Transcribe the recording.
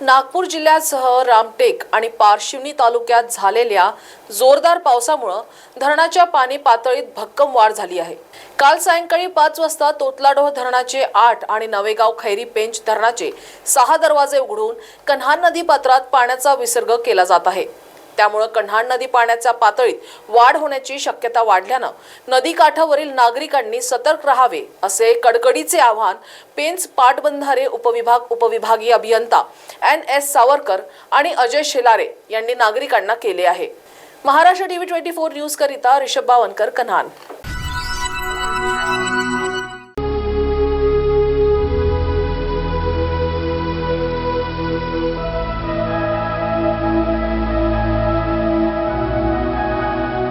नागपूर जिल्ह्यासह रामटेक आणि पारशिवनी तालुक्यात झालेल्या जोरदार पावसामुळं धरणाच्या पाणी पातळीत भक्कम वाढ झाली आहे. काल सायंकाळी पाच वाजता तोतलाडोह धरणाचे आठ आणि नवेगाव खैरी पेंच धरणाचे सहा दरवाजे उघडून कन्हान नदी पात्रात पाण्याचा विसर्ग केला जात आहे. त्यामुळं कन्हाड नदी पाण्याच्या पातळीत वाढ होण्याची शक्यता वाढल्यानं नदी काठावरील नागरिकांनी सतर्क राहावे असे कडकडीचे आव्हान पेंच पाटबंधारे उपविभाग उपविभागीय अभियंता एन एस सावरकर आणि अजय शेलारे यांनी नागरिकांना केले आहे. Maharashtra TV twenty four news करिता रिषभ बावनकर कन्हान.